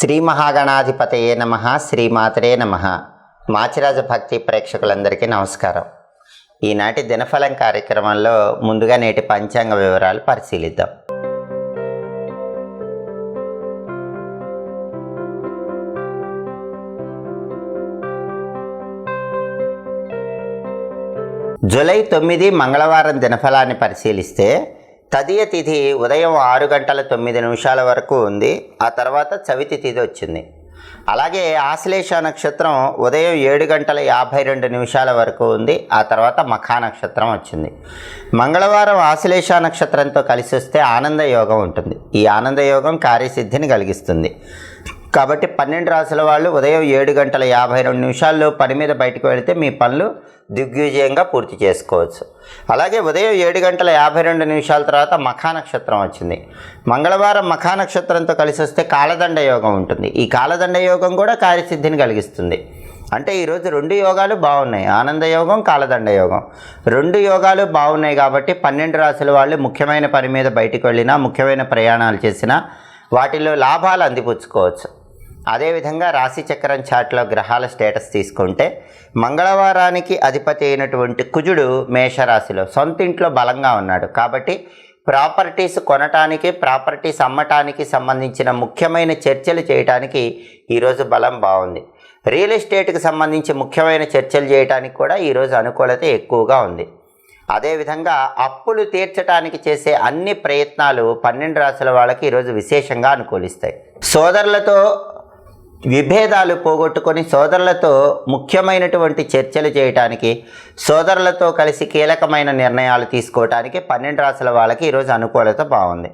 శ్రీ మహాగణాధిపతయే నమ శ్రీమాతరే నమ. మాచిరాజ భక్తి ప్రేక్షకులందరికీ నమస్కారం. ఈనాటి దినఫలం కార్యక్రమంలో ముందుగా నేటి పంచాంగ వివరాలు పరిశీలిద్దాం. జూలై తొమ్మిది మంగళవారం దినఫలాన్ని పరిశీలిస్తే తదియ తిథి ఉదయం ఆరు గంటల తొమ్మిది నిమిషాల వరకు ఉంది. ఆ తర్వాత చవితి తిథి వచ్చింది. అలాగే ఆశ్లేష నక్షత్రం ఉదయం ఏడు గంటల యాభై రెండు నిమిషాల వరకు ఉంది. ఆ తర్వాత మఖా నక్షత్రం వచ్చింది. మంగళవారం ఆశ్లేష నక్షత్రంతో కలిసి వస్తే ఆనంద యోగం ఉంటుంది. ఈ ఆనంద యోగం కార్యసిద్ధిని కలిగిస్తుంది. కాబట్టి పన్నెండు రాసుల వాళ్ళు ఉదయం ఏడు గంటల యాభై రెండు నిమిషాల్లో పని మీద బయటకు వెళితే మీ పనులు దిగ్విజయంగా పూర్తి చేసుకోవచ్చు. అలాగే ఉదయం ఏడు గంటల యాభై రెండు నిమిషాల తర్వాత మఖా నక్షత్రం వచ్చింది. మంగళవారం మఖా నక్షత్రంతో కలిసి వస్తే కాలదండ యోగం ఉంటుంది. ఈ కాలదండ యోగం కూడా కార్యసిద్ధిని కలిగిస్తుంది. అంటే ఈరోజు రెండు యోగాలు బాగున్నాయి. ఆనంద యోగం కాలదండ యోగం. రెండు యోగాలు బాగున్నాయి కాబట్టి పన్నెండు రాసుల వాళ్ళు ముఖ్యమైన పని మీద బయటకు వెళ్ళినా ముఖ్యమైన ప్రయాణాలు చేసినా వాటిలో లాభాలు అందిపుచ్చుకోవచ్చు. అదేవిధంగా రాశి చక్రం చాట్లో గ్రహాల స్టేటస్ తీసుకుంటే మంగళవారానికి అధిపతి అయినటువంటి కుజుడు మేషరాశిలో సొంత ఇంట్లో బలంగా ఉన్నాడు. కాబట్టి ప్రాపర్టీస్ కొనటానికి ప్రాపర్టీస్ అమ్మటానికి సంబంధించిన ముఖ్యమైన చర్చలు చేయటానికి ఈరోజు బలం బాగుంది. రియల్ ఎస్టేట్కి సంబంధించి ముఖ్యమైన చర్చలు చేయడానికి కూడా ఈరోజు అనుకూలత ఎక్కువగా ఉంది. అదేవిధంగా అప్పులు తీర్చడానికి చేసే అన్ని ప్రయత్నాలు పన్నెండు రాసుల వాళ్ళకి ఈరోజు విశేషంగా అనుకూలిస్తాయి. సోదరులతో విభేదాలు పోగొట్టుకొని సోదరులతో ముఖ్యమైనటువంటి చర్చలు చేయటానికి సోదరులతో కలిసి కీలకమైన నిర్ణయాలు తీసుకోవటానికి పన్నెండు రాసుల వాళ్ళకి ఈరోజు అనుకూలత బాగుంది.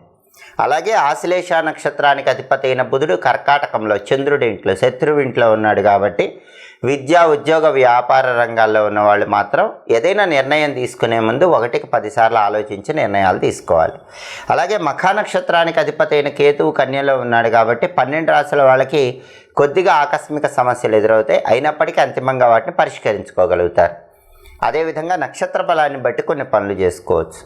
అలాగే ఆశ్లేష నక్షత్రానికి అధిపతి అయిన బుధుడు కర్కాటకంలో చంద్రుడి ఇంట్లో శత్రువు ఇంట్లో ఉన్నాడు కాబట్టి విద్యా ఉద్యోగ వ్యాపార రంగాల్లో ఉన్న వాళ్ళు మాత్రం ఏదైనా నిర్ణయం తీసుకునే ముందు ఒకటికి పదిసార్లు ఆలోచించి నిర్ణయాలు తీసుకోవాలి. అలాగే మఖా నక్షత్రానికి అధిపతి అయిన కేతువు కన్యలో ఉన్నాడు కాబట్టి పన్నెండు రాసుల వాళ్ళకి కొద్దిగా ఆకస్మిక సమస్యలు ఎదురవుతాయి. అయినప్పటికీ అంతిమంగా వాటిని పరిష్కరించుకోగలుగుతారు. అదేవిధంగా నక్షత్ర బలాన్ని బట్టి కొన్ని పనులు చేసుకోవచ్చు.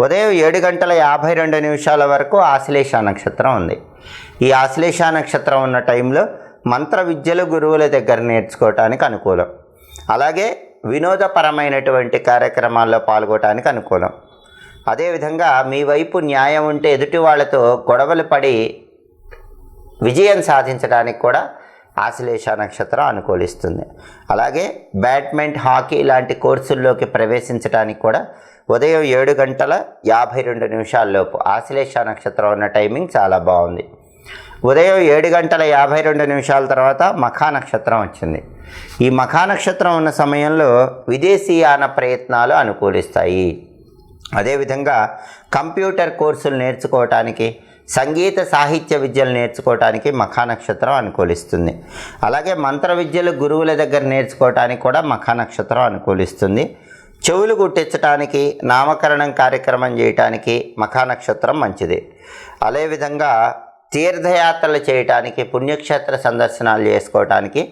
ఉదయం ఏడు గంటల యాభై రెండు నిమిషాల వరకు ఆశ్లేష నక్షత్రం ఉంది. ఈ ఆశ్లేష నక్షత్రం ఉన్న టైంలో మంత్ర విద్యలు గురువుల దగ్గర నేర్చుకోవటానికి అనుకూలం. అలాగే వినోదపరమైనటువంటి కార్యక్రమాల్లో పాల్గొటానికి అనుకూలం. అదేవిధంగా మీ వైపు న్యాయం ఉంటే ఎదుటి వాళ్ళతో గొడవలు పడి విజయం సాధించడానికి కూడా ఆశ్లేష నక్షత్రం అనుకూలిస్తుంది. అలాగే బ్యాడ్మింట్ హాకీ లాంటి కోర్సుల్లోకి ప్రవేశించడానికి కూడా ఉదయం ఏడు గంటల యాభై రెండు నిమిషాల్లోపు. ఆశ్లేష నక్షత్రం ఉన్న టైమింగ్ చాలా బాగుంది. ఉదయం ఏడు గంటల యాభై రెండు నిమిషాల తర్వాత మఖా నక్షత్రం వచ్చింది. ఈ మఖా నక్షత్రం ఉన్న సమయంలో విదేశీయాన ప్రయత్నాలు అనుకూలిస్తాయి. అదేవిధంగా కంప్యూటర్ కోర్సులు నేర్చుకోవటానికి సంగీత సాహిత్య విద్యలు నేర్చుకోవటానికి మఖా నక్షత్రం అనుకూలిస్తుంది. అలాగే మంత్ర విద్యలు గురువుల దగ్గర నేర్చుకోవటానికి కూడా మఖా నక్షత్రం అనుకూలిస్తుంది. చెవులు గుట్టించడానికి నామకరణం కార్యక్రమం చేయటానికి మఖా నక్షత్రం మంచిది. అదేవిధంగా తీర్థయాత్రలు చేయటానికి పుణ్యక్షేత్ర సందర్శనాలు చేసుకోవటానికి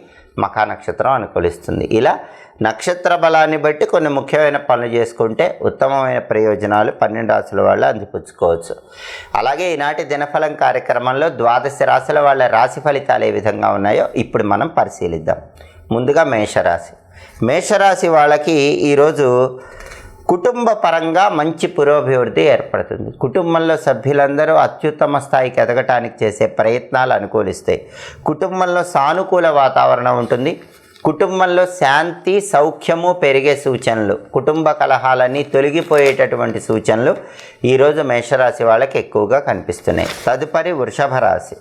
మఖా నక్షత్రం అనుకూలిస్తుంది. ఇలా నక్షత్ర బలాన్ని బట్టి కొన్ని ముఖ్యమైన పనులు చేసుకుంటే ఉత్తమమైన ప్రయోజనాలు పన్నెండు రాసుల వాళ్ళు అందిపుచ్చుకోవచ్చు. అలాగే ఈనాటి దినఫలం కార్యక్రమంలో ద్వాదశ రాశుల వాళ్ళ రాశి ఫలితాలు ఏ విధంగా ఉన్నాయో ఇప్పుడు మనం పరిశీలిద్దాం. ముందుగా మేషరాశి. మేషరాశి వాళ్ళకి ఈరోజు కుటుంబ పరంగా మంచి పురోభివృద్ధి ఏర్పడుతుంది. కుటుంబంలో సభ్యులందరూ అత్యుత్తమ స్థాయికి ఎదగటానికి చేసే ప్రయత్నాలు అనుకూలిస్తాయి. కుటుంబంలో సానుకూల వాతావరణం ఉంటుంది. కుటుంబంలో శాంతి సౌఖ్యము పెరిగే సూచనలు కుటుంబ కలహాలన్నీ తొలగిపోయేటటువంటి సూచనలు ఈరోజు మేషరాశి వాళ్ళకి ఎక్కువగా కనిపిస్తున్నాయి. తదుపరి వృషభ రాశి.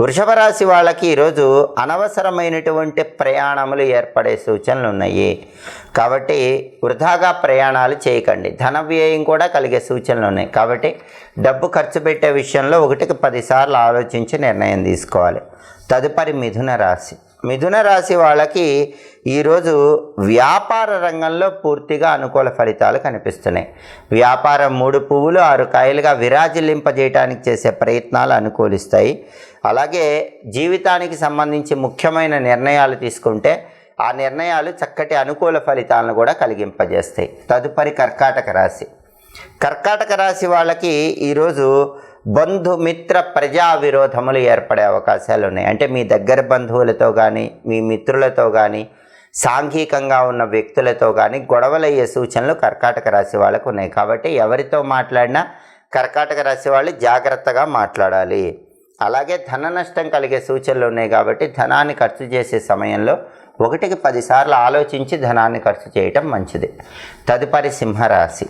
వృషభ రాశి వాళ్ళకి ఈరోజు అనవసరమైనటువంటి ప్రయాణములు ఏర్పడే సూచనలు ఉన్నాయి. కాబట్టి వృధాగా ప్రయాణాలు చేయకండి. ధన వ్యయం కూడా కలిగే సూచనలు ఉన్నాయి. కాబట్టి డబ్బు ఖర్చు పెట్టే విషయంలో ఒకటికి పదిసార్లు ఆలోచించి నిర్ణయం తీసుకోవాలి. తదుపరి మిథున రాశి. మిథున రాశి వాళ్ళకి ఈరోజు వ్యాపార రంగంలో పూర్తిగా అనుకూల ఫలితాలు కనిపిస్తున్నాయి. వ్యాపారం మూడు పువ్వులు ఆరు కాయలుగా విరాజిల్లింపజేయడానికి చేసే ప్రయత్నాలు అనుకూలిస్తాయి. అలాగే జీవితానికి సంబంధించి ముఖ్యమైన నిర్ణయాలు తీసుకుంటే ఆ నిర్ణయాలు చక్కటి అనుకూల ఫలితాలను కూడా కలిగింపజేస్తాయి. తదుపరి కర్కాటక రాశి. కర్కాటక రాశి వాళ్ళకి ఈరోజు బంధుమిత్ర ప్రజా విరోధములు ఏర్పడే అవకాశాలు ఉన్నాయి. అంటే మీ దగ్గర బంధువులతో కానీ మీ మిత్రులతో కానీ సాంఘికంగా ఉన్న వ్యక్తులతో కానీ గొడవలయ్యే సూచనలు కర్కాటక రాశి వాళ్ళకు ఉన్నాయి. కాబట్టి ఎవరితో మాట్లాడినా కర్కాటక రాశి వాళ్ళు జాగ్రత్తగా మాట్లాడాలి. అలాగే ధన నష్టం కలిగే సూచనలు ఉన్నాయి కాబట్టి ధనాన్ని ఖర్చు చేసే సమయంలో ఒకటికి పదిసార్లు ఆలోచించి ధనాన్ని ఖర్చు చేయటం మంచిది. తదుపరి సింహరాశి.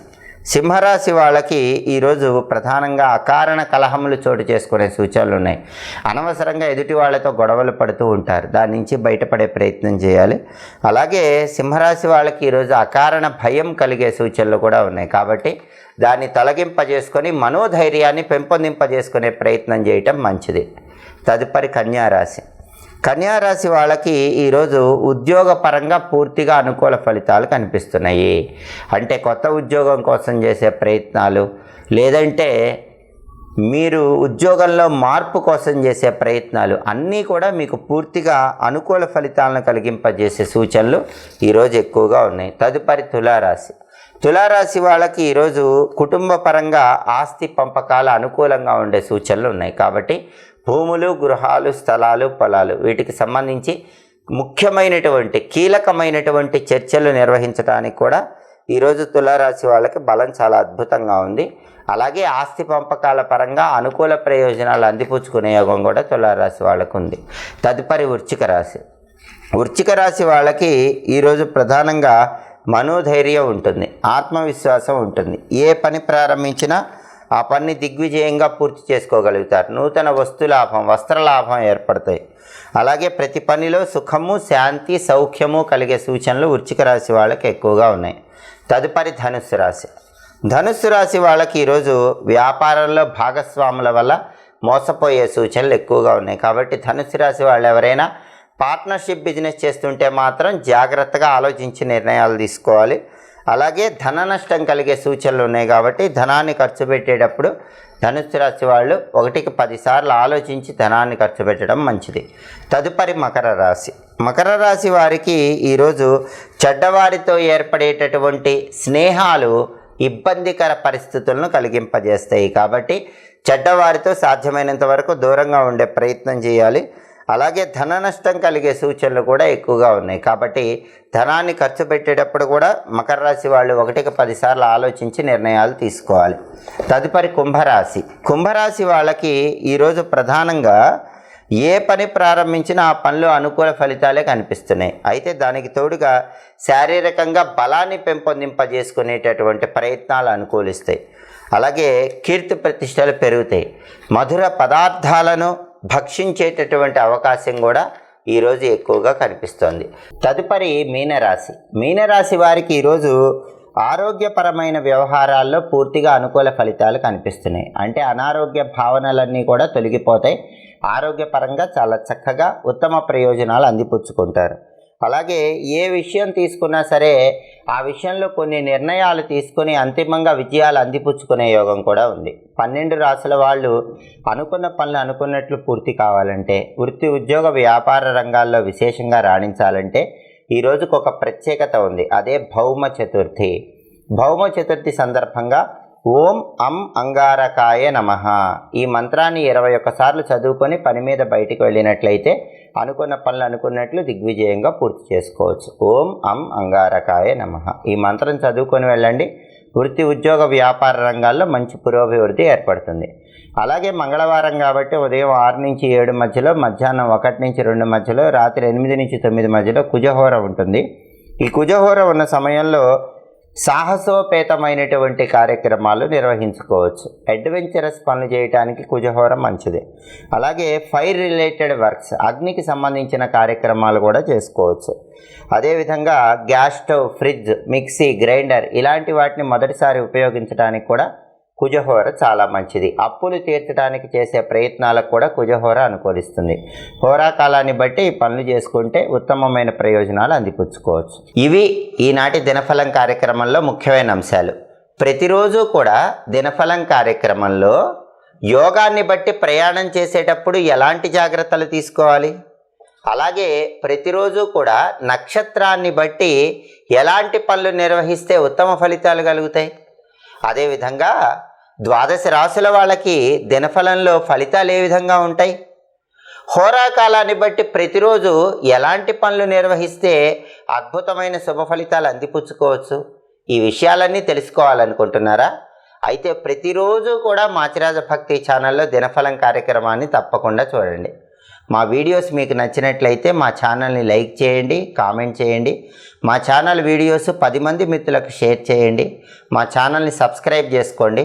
సింహరాశి వాళ్ళకి ఈరోజు ప్రధానంగా అకారణ కలహములు చోటు చేసుకునే సూచనలు ఉన్నాయి. అనవసరంగా ఎదుటి వాళ్ళతో గొడవలు పడుతూ ఉంటారు. దాని నుంచి బయటపడే ప్రయత్నం చేయాలి. అలాగే సింహరాశి వాళ్ళకి ఈరోజు అకారణ భయం కలిగే సూచనలు కూడా ఉన్నాయి. కాబట్టి దాన్ని తొలగింపజేసుకొని మనోధైర్యాన్ని పెంపొందింపజేసుకునే ప్రయత్నం చేయటం మంచిది. తదుపరి కన్యారాశి. కన్యారాశి వాళ్ళకి ఈరోజు ఉద్యోగపరంగా పూర్తిగా అనుకూల ఫలితాలు కనిపిస్తున్నాయి. అంటే కొత్త ఉద్యోగం కోసం చేసే ప్రయత్నాలు లేదంటే మీరు ఉద్యోగంలో మార్పు కోసం చేసే ప్రయత్నాలు అన్నీ కూడా మీకు పూర్తిగా అనుకూల ఫలితాలను కలిగింపజేసే సూచనలు ఈరోజు ఎక్కువగా ఉన్నాయి. తదుపరి తులారాశి. తులారాశి వాళ్ళకి ఈరోజు కుటుంబ పరంగా ఆస్తి పంపకాలు అనుకూలంగా ఉండే సూచనలు ఉన్నాయి కాబట్టి భూములు గృహాలు స్థలాలు పొలాలు వీటికి సంబంధించి ముఖ్యమైనటువంటి కీలకమైనటువంటి చర్చలు నిర్వహించడానికి కూడా ఈరోజు తులారాశి వాళ్ళకి బలం చాలా అద్భుతంగా ఉంది. అలాగే ఆస్తి పంపకాల పరంగా అనుకూల ప్రయోజనాలు అందిపుచ్చుకునే యోగం కూడా తులారాశి వాళ్ళకు ఉంది. తదుపరి వృచ్చిక రాశి. వృచ్చిక రాశి వాళ్ళకి ఈరోజు ప్రధానంగా మనోధైర్యం ఉంటుంది ఆత్మవిశ్వాసం ఉంటుంది. ఏ పని ప్రారంభించినా ఆ పని దిగ్విజయంగా పూర్తి చేసుకోగలుగుతారు. నూతన వస్తులాభం వస్త్రలాభం ఏర్పడతాయి. అలాగే ప్రతి పనిలో సుఖము శాంతి సౌఖ్యము కలిగే సూచనలు వృచ్చిక రాశి వాళ్ళకి ఎక్కువగా ఉన్నాయి. తదుపరి ధనుస్సు రాశి. ధనుస్సు రాశి వాళ్ళకి ఈరోజు వ్యాపారంలో భాగస్వాముల వల్ల మోసపోయే సూచనలు ఎక్కువగా ఉన్నాయి. కాబట్టి ధనుస్సు రాశి వాళ్ళు ఎవరైనా పార్ట్నర్షిప్ బిజినెస్ చేస్తుంటే మాత్రం జాగ్రత్తగా ఆలోచించి నిర్ణయాలు తీసుకోవాలి. అలాగే ధన నష్టం కలిగే సూచనలు ఉన్నాయి కాబట్టి ధనాన్ని ఖర్చు పెట్టేటప్పుడు ధనుస్సు రాశి వాళ్ళు ఒకటికి పదిసార్లు ఆలోచించి ధనాన్ని ఖర్చు పెట్టడం మంచిది. తదుపరి మకర రాశి. మకర రాశి వారికి ఈరోజు చెడ్డవారితో ఏర్పడేటటువంటి స్నేహాలు ఇబ్బందికర పరిస్థితులను కలిగింపజేస్తాయి కాబట్టి చెడ్డవారితో సాధ్యమైనంత వరకు దూరంగా ఉండే ప్రయత్నం చేయాలి. అలాగే ధన నష్టం కలిగే సూచనలు కూడా ఎక్కువగా ఉన్నాయి. కాబట్టి ధనాన్ని ఖర్చు పెట్టేటప్పుడు కూడా మకర రాశి వాళ్ళు ఒకటికి పదిసార్లు ఆలోచించి నిర్ణయాలు తీసుకోవాలి. తదుపరి కుంభరాశి. కుంభరాశి వాళ్ళకి ఈరోజు ప్రధానంగా ఏ పని ప్రారంభించినా ఆ పనిలో అనుకూల ఫలితాలే కనిపిస్తున్నాయి. అయితే దానికి తోడుగా శారీరకంగా బలాన్ని పెంపొందింపజేసుకునేటటువంటి ప్రయత్నాలు అనుకూలిస్తాయి. అలాగే కీర్తి ప్రతిష్టలు పెరుగుతాయి. మధుర పదార్థాలను భక్షించేటటువంటి అవకాశం కూడా ఈరోజు ఎక్కువగా కనిపిస్తోంది. తదుపరి మీనరాశి. మీనరాశి వారికి ఈరోజు ఆరోగ్యపరమైన వ్యవహారాల్లో పూర్తిగా అనుకూల ఫలితాలు కనిపిస్తున్నాయి. అంటే అనారోగ్య భావనలన్నీ కూడా తొలగిపోతాయి. ఆరోగ్యపరంగా చాలా చక్కగా ఉత్తమ ప్రయోజనాలు అందిపుచ్చుకుంటారు. అలాగే ఏ విషయం తీసుకున్నా సరే ఆ విషయంలో కొన్ని నిర్ణయాలు తీసుకుని అంతిమంగా విజయాలు అందిపుచ్చుకునే యోగం కూడా ఉంది. పన్నెండు రాసుల వాళ్ళు అనుకున్న పనులు అనుకున్నట్లు పూర్తి కావాలంటే వృత్తి ఉద్యోగ వ్యాపార రంగాల్లో విశేషంగా రాణించాలంటే ఈ రోజుకు ఒక ప్రత్యేకత ఉంది. అదే భౌమ చతుర్థి. భౌమ చతుర్థి సందర్భంగా ఓం అం అంగారకాయ నమ. ఈ మంత్రాన్ని ఇరవై ఒక్కసార్లు చదువుకొని పని మీద బయటికి వెళ్ళినట్లయితే అనుకున్న పనులు అనుకున్నట్లు దిగ్విజయంగా పూర్తి చేసుకోవచ్చు. ఓం అం అంగారకాయ నమ. ఈ మంత్రం చదువుకొని వెళ్ళండి. వృత్తి ఉద్యోగ వ్యాపార రంగాల్లో మంచి పురోభివృద్ధి ఏర్పడుతుంది. అలాగే మంగళవారం కాబట్టి ఉదయం ఆరు నుంచి ఏడు మధ్యలో మధ్యాహ్నం ఒకటి నుంచి రెండు మధ్యలో రాత్రి ఎనిమిది నుంచి తొమ్మిది మధ్యలో కుజహోర ఉంటుంది. ఈ కుజహోర ఉన్న సమయంలో సాహసోపేతమైనటువంటి కార్యక్రమాలు నిర్వహించుకోవచ్చు. అడ్వెంచరస్ పనులు చేయడానికి కుజహోర మంచిది. అలాగే ఫైర్ రిలేటెడ్ వర్క్స్ అగ్నికి సంబంధించిన కార్యక్రమాలు కూడా చేసుకోవచ్చు. అదేవిధంగా gas stove fridge mixie grinder ఇలాంటి వాటిని మొదటిసారి ఉపయోగించడానికి కూడా కుజహోర చాలా మంచిది. అప్పులు తీర్చడానికి చేసే ప్రయత్నాలకు కూడా కుజహోర అనుకూలిస్తుంది. హోరా కాలాన్ని బట్టి ఈ పనులు చేసుకుంటే ఉత్తమమైన ప్రయోజనాలు అందిపుచ్చుకోవచ్చు. ఇవి ఈనాటి దినఫలం కార్యక్రమంలో ముఖ్యమైన అంశాలు. ప్రతిరోజు కూడా దినఫలం కార్యక్రమంలో యోగాన్ని బట్టి ప్రయాణం చేసేటప్పుడు ఎలాంటి జాగ్రత్తలు తీసుకోవాలి? అలాగే ప్రతిరోజు కూడా నక్షత్రాన్ని బట్టి ఎలాంటి పనులు నిర్వహిస్తే ఉత్తమ ఫలితాలు కలుగుతాయి? అదేవిధంగా ద్వాదశ రాశుల వాళ్ళకి దినఫలంలో ఫలితాలు ఏ విధంగా ఉంటాయి? హోరాకాలాన్ని బట్టి ప్రతిరోజు ఎలాంటి పనులు నిర్వహిస్తే అద్భుతమైన శుభ ఫలితాలు అందిపుచ్చుకోవచ్చు? ఈ విషయాలన్నీ తెలుసుకోవాలనుకుంటున్నారా? అయితే ప్రతిరోజు కూడా మాచిరాజ భక్తి ఛానల్లో దినఫలం కార్యక్రమాన్ని తప్పకుండా చూడండి. మా వీడియోస్ మీకు నచ్చినట్లయితే మా ఛానల్ని లైక్ చేయండి కామెంట్ చేయండి. మా ఛానల్ వీడియోస్ పది మంది మిత్రులకు షేర్ చేయండి. మా ఛానల్ని సబ్స్క్రైబ్ చేసుకోండి.